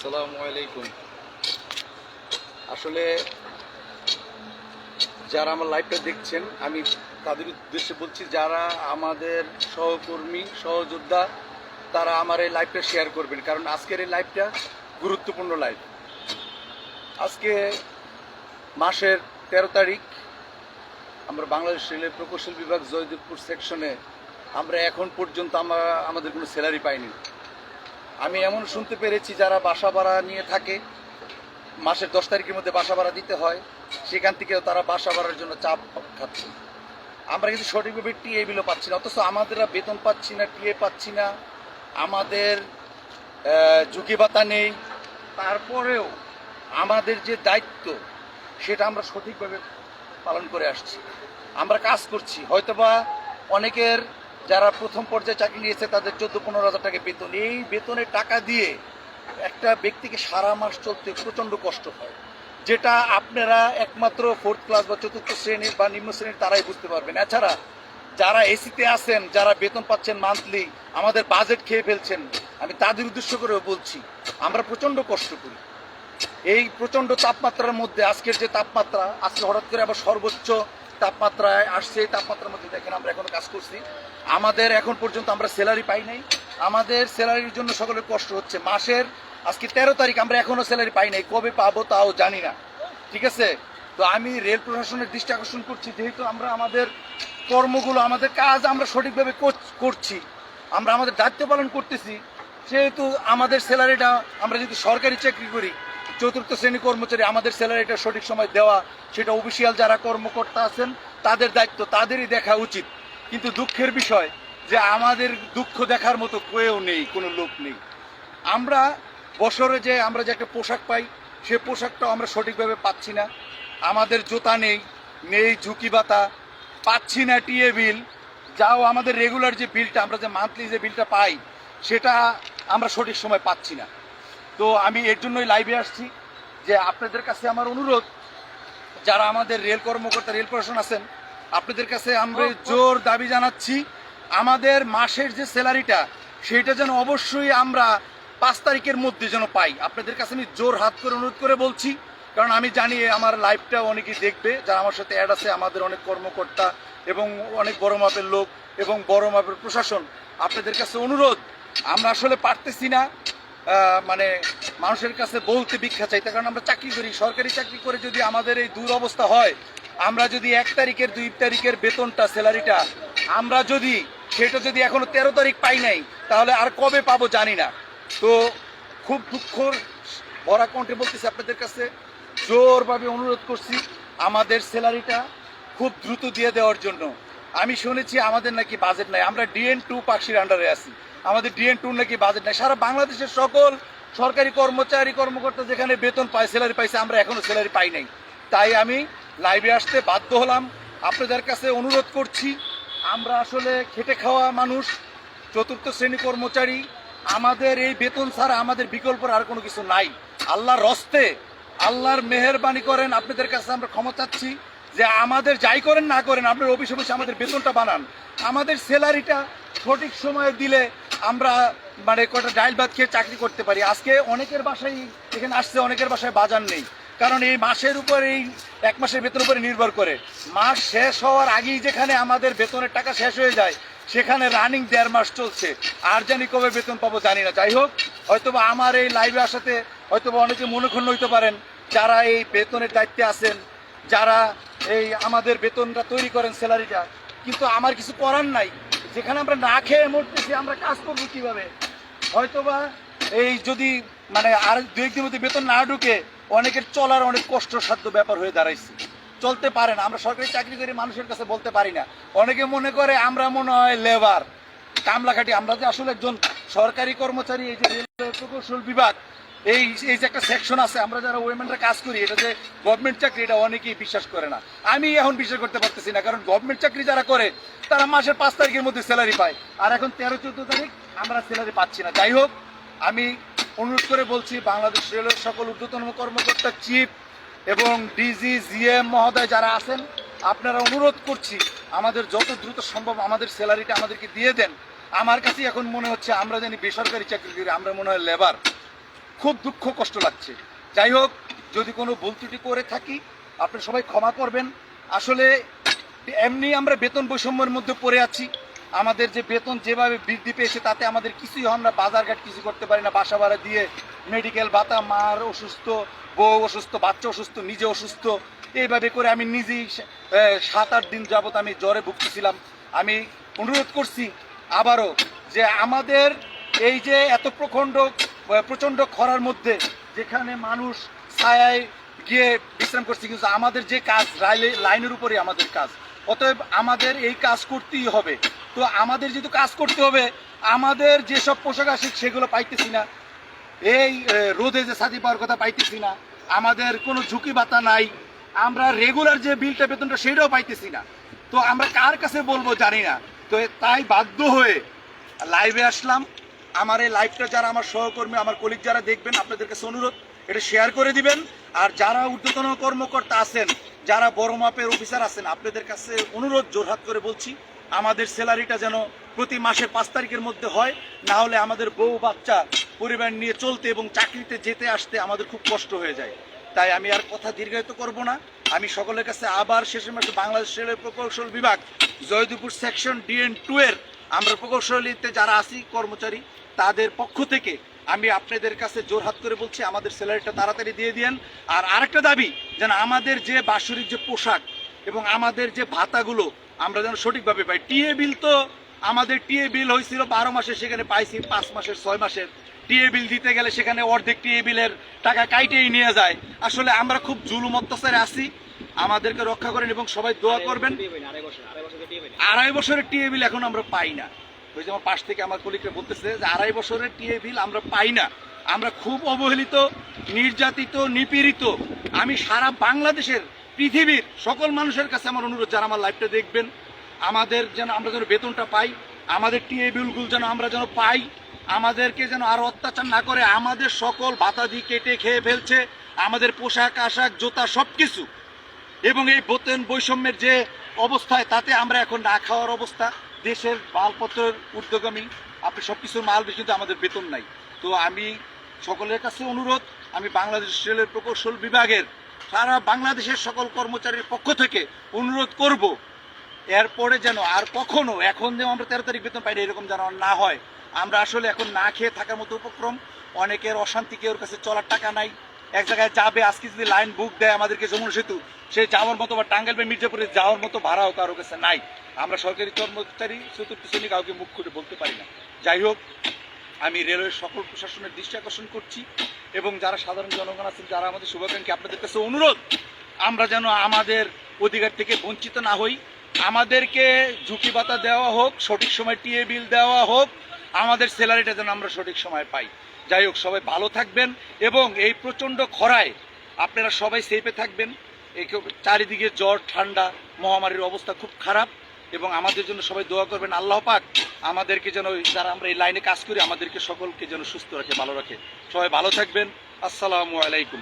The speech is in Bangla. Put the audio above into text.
আসসালামু আলাইকুম। আসলে যারা আমার লাইভটা দেখছেন, আমি তাদের উদ্দেশ্যে বলছি, যারা আমাদের সহকর্মী, সহযোদ্ধা, তারা আমার এই লাইভটা শেয়ার করবেন। কারণ আজকের এই লাইভটা গুরুত্বপূর্ণ লাইভ আজকে মাসের তেরো তারিখ, আমরা বাংলাদেশ রেলের প্রকৌশল বিভাগ জয়দেবপুর সেকশনে আমরা এখন পর্যন্ত আমরা আমাদের কোনো স্যালারি পাইনি। আমি এমন শুনতে পেরেছি যারা বাসা ভাড়া নিয়ে থাকে, মাসের দশ তারিখের মধ্যে বাসা ভাড়া দিতে হয়, সেখান থেকেও তারা বাসা ভাড়ার জন্য চাপ খাচ্ছে। আমরা কিন্তু সঠিকভাবে টিএ বিলও পাচ্ছি না, অথচ আমাদের বেতন পাচ্ছি না, টিএ পাচ্ছি না, আমাদের ঝুঁকি ভাতা নেই। তারপরেও আমাদের যে দায়িত্ব, সেটা আমরা সঠিকভাবে পালন করে আসছি। আমরা কাজ করছি, হয়তোবা অনেকের যারা প্রথম পর্যায়ে চাকরি নিয়েছে, তাদের চোদ্দ পনেরো হাজার টাকা বেতন। এই বেতনের টাকা দিয়ে একটা ব্যক্তিকে সারা মাস চলতে প্রচণ্ড কষ্ট হয়, যেটা আপনারা একমাত্র ফোর্থ ক্লাস বা চতুর্থ শ্রেণির বা নিম্ন শ্রেণির তারাই বুঝতে পারবেন। এছাড়া যারা এসিতে আছেন, যারা বেতন পাচ্ছেন মান্থলি আমাদের বাজেট খেয়ে ফেলছেন, আমি তাদের উদ্দেশ্য করেও বলছি, আমরা প্রচণ্ড কষ্ট করি। এই প্রচণ্ড তাপমাত্রার মধ্যে আজকের যে তাপমাত্রা, আজকে হঠাৎ করে আবার সর্বোচ্চ তাপমাত্রায় আসছে তাপমাত্রার মধ্যে দেখেন আমরা এখনও কাজ করছি। আমাদের এখন পর্যন্ত আমরা স্যালারি পাই নাই। আমাদের স্যালারির জন্য সকলের কষ্ট হচ্ছে। মাসের আজকে তেরো তারিখ, আমরা এখনও স্যালারি পাই নাই। কবে পাবো তাও জানি না। ঠিক আছে? তো আমি রেল প্রশাসনের দৃষ্টি আকর্ষণ করছি, যেহেতু আমরা আমাদের কর্মগুলো, আমাদের কাজ আমরা সঠিকভাবে করছি। আমরা আমাদের দায়িত্ব পালন করতেছি। সেহেতু আমাদের স্যালারিটা আমরা যদি সরকারি চাকরি করি চতুর্থ শ্রেণি কর্মচারী আমাদের স্যালারিটা সঠিক সময় দেওয়া, সেটা অফিসিয়াল যারা কর্মকর্তা আছেন, তাদের দায়িত্ব, তাদেরই দেখা উচিত। কিন্তু দুঃখের বিষয় যে আমাদের দুঃখ দেখার মতো কেউ নেই, কোনো লোক নেই। আমরা বছরে যে আমরা যে একটা পোশাক পাই, সে পোশাকটাও আমরা সঠিকভাবে পাচ্ছি না। আমাদের জোতা নেই নেই ঝুঁকি বাতা পাচ্ছি না টিএ বিল। যাও আমাদের রেগুলার যে বিলটা আমরা যে মান্থলি যে বিলটা পাই, সেটা আমরা সঠিক সময় পাচ্ছি না। তো আমি এর জন্যই লাইভে আসছি যে আপনাদের কাছে আমার অনুরোধ যারা আমাদের রেল কর্মকর্তা রেল প্রশাসন আছেন আপনাদের কাছে আমরা জোর দাবি জানাচ্ছি আমাদের মাসের যে স্যালারিটা সেটা যেন অবশ্যই আমরা পাঁচ তারিখের মধ্যে যেন পাই। আপনাদের কাছে আমি জোর হাত করে অনুরোধ করে বলছি কারণ আমি জানি আমার লাইভটা অনেকেই দেখবে যারা আমার সাথে অ্যাড আছে আমাদের অনেক কর্মকর্তা এবং অনেক বড় মাপের লোক এবং বড় মাপের প্রশাসন আপনাদের কাছে অনুরোধ আমরা আসলে পারতেছি না। মানে মানুষের কাছে বলতে ভিক্ষা চাইতে কারণ আমরা চাকরি করি, সরকারি চাকরি করে যদি আমাদের এই দূর অবস্থা হয়, আমরা যদি এক তারিখের, দুই তারিখের বেতনটা, স্যালারিটা, আমরা যদি, সেটা যদি এখনও তেরো তারিখ পাই নাই, তাহলে আর কবে পাবো জানি না। তো খুব দুঃখর ভরা কণ্ঠে বলতেছি আপনাদের কাছে, জোরভাবে অনুরোধ করছি আমাদের স্যালারিটা খুব দ্রুত দিয়ে দেওয়ার জন্য। আমি শুনেছি আমাদের নাকি বাজেট নাই, আমরা ডিএন টু পাকশির আন্ডারে আছি। আমাদের ডিএন টু নাকি বাজেট নাই। সারা বাংলাদেশের সকল সরকারি কর্মচারী, কর্মকর্তা যেখানে বেতন পায় স্যালারি পাইছে, আমরা এখনও স্যালারি পাই নাই। তাই আমি লাইভে আসতে বাধ্য হলাম। আপনাদের কাছে অনুরোধ করছি, আমরা আসলে খেটে খাওয়া মানুষ, চতুর্থ শ্রেণি কর্মচারী, আমাদের এই বেতন ছাড়া আমাদের বিকল্প আর কোনো কিছু নাই। আল্লাহর রস্তে, আল্লাহর মেহেরবানি করেন, আপনাদের কাছে আমরা ক্ষমা চাচ্ছি যে আমাদের যাই করেন না করেন, আপনার অফিসে আমাদের বেতনটা বানান। আমাদের স্যালারিটা সঠিক সময়ে দিলে আমরা মানে কটা ডাইল ভাত খেয়ে চাকরি করতে পারি। আজকে অনেকের বাসায় এখানে আসছে, অনেকের বাসায় বাজার নেই। কারণ এই মাসের উপর এই এক মাসের বেতনের উপরে নির্ভর করে। মাস শেষ হওয়ার আগেই যেখানে আমাদের বেতনের টাকা শেষ হয়ে যায়, সেখানে রানিং দেড় মাস চলছে। আর জানি কবে বেতন পাবো জানি না। যাই হোক, হয়তোবা আমার এই লাইভে আসাতে হয়তোবা অনেকে মনোক্ষণ হইতে পারেন। যারা এই বেতনের দায়িত্বে আছেন, যারা এই আমাদের বেতনটা তৈরি করেন স্যালারিটা, কিন্তু আমার কিছু করার নাই। যেখানে আমরা না খেয়ে মরতেছি, আমরা কাজ করব কীভাবে? হয়তোবা এই যদি মানে আর দু একদিনের মধ্যে বেতন না ঢুকে অনেকের চলার অনেক কষ্টসাধ্য ব্যাপার হয়ে দাঁড়াইছে। চলতে পারে না, আমরা সরকারি চাকরি করি মানুষের কাছে বলতে পারি না। অনেকে মনে করে আমরা মনে হয় লেবার। কামলাখাটি আমরা যে আসলে একজন সরকারি কর্মচারী, এই যে রেলওয়ে প্রকৌশল বিভাগ এই এই যে একটা সেকশন আছে, আমরা যারা ওয়েমেনরা কাজ করি, এটা যে গভর্নমেন্ট চাকরি এটা অনেকেই বিশ্বাস করে না। আমি এখন বিশ্বাস করতে পারতেছি না, কারণ গভর্নমেন্ট চাকরি যারা করে, তারা মাসের পাঁচ তারিখের মধ্যে স্যালারি পায়। আর এখন তেরো, চোদ্দ তারিখ, আমরা স্যালারি পাচ্ছি না। যাই হোক, আমি অনুরোধ করে বলছি, বাংলাদেশ রেলের সকল ঊর্ধ্বতন কর্মকর্তা চিফ এবং ডিজি জিএম মহোদয় যারা আছেন, আপনারা অনুরোধ করছি, আমাদের যত দ্রুত সম্ভব আমাদের স্যালারিটা আমাদেরকে দিয়ে দেন। আমার কাছে এখন মনে হচ্ছে, আমরা জানি বেসরকারি চাকরি করি, আমরা মনে হয় লেবার খুব দুঃখ, কষ্ট লাগছে। যাই হোক, যদি কোনো ভুল ত্রুটি করে থাকি, আপনি সবাই ক্ষমা করবেন। আসলে এমনি আমরা বেতন বৈষম্যের মধ্যে পড়ে আছি। আমাদের যে বেতন যেভাবে বৃদ্ধি পেয়েছে, তাতে আমাদের কিছুই আমরা বাজারঘাট কিছু করতে পারি না। বাসা ভাড়া দিয়ে মেডিকেল ভাতা, মার অসুস্থ, বউ অসুস্থ, বাচ্চা অসুস্থ, নিজে অসুস্থ, এইভাবে করে আমি নিজেই সাত আট দিন যাবত আমি জ্বরে ভুগতেছিলাম। আমি অনুরোধ করছি আবারও যে আমাদের এই যে এত প্রখণ্ড প্রচণ্ড খরার মধ্যে যেখানে মানুষ ছায়ায় গিয়ে বিশ্রাম করছে, কিন্তু আমাদের যে কাজ লাইনের উপরে আমাদের কাজ। অতএব আমাদের এই কাজ করতেই হবে। তো আমাদের যেহেতু কাজ করতে হবে, আমাদের যেসব পোশাক আছে সেগুলো পাইতেছি না। এই রোদে যে সাথী পাওয়ার কথা পাইতেছি না। আমাদের কোনো ঝুঁকি বাতা নাই। আমরা রেগুলার যে বিলটা, বেতনটা, সেটাও পাইতেছি না। তো আমরা কার কাছে বলব জানি না। তো তাই বাধ্য হয়ে লাইভে আসলাম। আমার এই লাইভটা যারা আমার সহকর্মী, আমার কলিগ যারা দেখবেন, আপনাদের কাছে অনুরোধ, এটা শেয়ার করে দিবেন। আর যারা ঊর্ধ্বতন কর্মকর্তা আছেন, যারা বড় মাপের অফিসার আছেন, আপনাদের কাছে অনুরোধ জোরহাত করে বলছি, আমাদের স্যালারিটা যেন প্রতি মাসের পাঁচ তারিখের মধ্যে হয়, না হলে আমাদের বউ বাচ্চা পরিবার নিয়ে চলতে এবং চাকরিতে যেতে আসতে আমাদের খুব কষ্ট হয়ে যায়। তাই আমি আর কথা দীর্ঘায়িত করব না। আমি সকলের কাছে আবার শেষের মাসে বাংলাদেশ রেলের প্রকৌশল বিভাগ, জয়দীপুর সেকশন ডিএন টু এর আমরা প্রকৌশলীতে যারা আছি, কর্মচারী, তাদের পক্ষ থেকে আমি আপনাদের কাছে জোরহাত করে বলছি, আমাদের স্যালারিটা তাড়াতাড়ি দিয়ে দিয়েন। আর আরেকটা দাবি, যেন আমাদের যে বাৎসরিক যে পোশাক এবং আমাদের যে ভাতাগুলো আমরা যেন সঠিকভাবে পাই। টিএ বিল তো আমাদের টিএ বিল হয়েছিল বারো মাসে, সেখানে পাইছি পাঁচ মাসের, ছয় মাসের। টিএ বিল দিতে গেলে সেখানে অর্ধেক টিএ বিলের টাকা কাইটেই নিয়ে যায়। আসলে আমরা খুব জুলুম অত্যাচারে আছি। আমাদেরকে রক্ষা করেন এবং সবাই দোয়া করবেন। আড়াই বছরের টিএ বিল এখন আমরা পাই না। ওই যে আমার পাশ থেকে আমার কলিগরা বলতেছে যে আড়াই বছরের টিএ বিল আমরা পাই না। আমরা খুব অবহেলিত, নির্যাতিত, নিপীড়িত। আমি সারা বাংলাদেশের পৃথিবীর সকল মানুষের কাছে আমার অনুরোধ, যারা আমার লাইফটা দেখবেন, আমাদের যেন আমরা যেন বেতনটা পাই, আমাদের টিএ বিলগুলো যেন আমরা যেন পাই, আমাদেরকে যেন আরও অত্যাচার না করে, আমাদের সকল ভাতাদি কেটে খেয়ে ফেলছে, আমাদের পোশাক, আশাক, জোতা সব কিছু এবং এই বেতন বৈষম্যের যে অবস্থায়, তাতে আমরা এখন না খাওয়ার অবস্থা। দেশের মালপত্রের উদ্যোগামী আপনি সব কিছুর মাল কিন্তু আমাদের বেতন নাই। তো আমি সকলের কাছে অনুরোধ, আমি বাংলাদেশ রেলের প্রকৌশল বিভাগের, সারা বাংলাদেশের সকল কর্মচারীর পক্ষ থেকে অনুরোধ করব, এরপরে যেন আর কখনো, এখন যে আমরা তেরো তারিখ বেতন পাই এরকম যেন না হয়। আমরা আসলে এখন না খেয়ে থাকার মতো উপক্রম, অনেকের অশান্তি কেউর কাছে চলার টাকা নাই। এক জায়গায় যাবে আজকে যদি লাইন বুক দেয় আমাদেরকে যমুনা সেতু সে যাওয়ার মতো বা টাঙ্গাইল বা মির্জাপুরে যাওয়ার মতো ভাড়াও কারও কাছে নাই। আমরা সরকারি কর্মচারী চতুর্থ শ্রেণি কাউকে মুখ করে বলতে পারি না। যাই হোক, আমি রেলওয়ের সকল প্রশাসনের দৃষ্টি আকর্ষণ করছি এবং যারা সাধারণ জনগণ আছেন, যারা আমাদের শুভাকাঙ্ক্ষী, আপনাদের কাছে অনুরোধ, আমরা যেন আমাদের অধিকার থেকে বঞ্চিত না হই। আমাদেরকে ঝুঁকি ভাতা দেওয়া হোক, সঠিক সময় টিএ বিল দেওয়া হোক, আমাদের স্যালারিটা যেন আমরা সঠিক সময় পাই। যাই হোক, সবাই ভালো থাকবেন এবং এই প্রচণ্ড খরায় আপনারা সবাই সেফে থাকবেন। এই চারিদিকে জ্বর, ঠান্ডা, মহামারীর অবস্থা খুব খারাপ এবং আমাদের জন্য সবাই দোয়া করবেন, আল্লাহ পাক আমাদেরকে যেন যারা আমরা এই লাইনে কাজ করি, আমাদেরকে সকলকে যেন সুস্থ রাখে, ভালো রাখে। সবাই ভালো থাকবেন। আসসালামু আলাইকুম।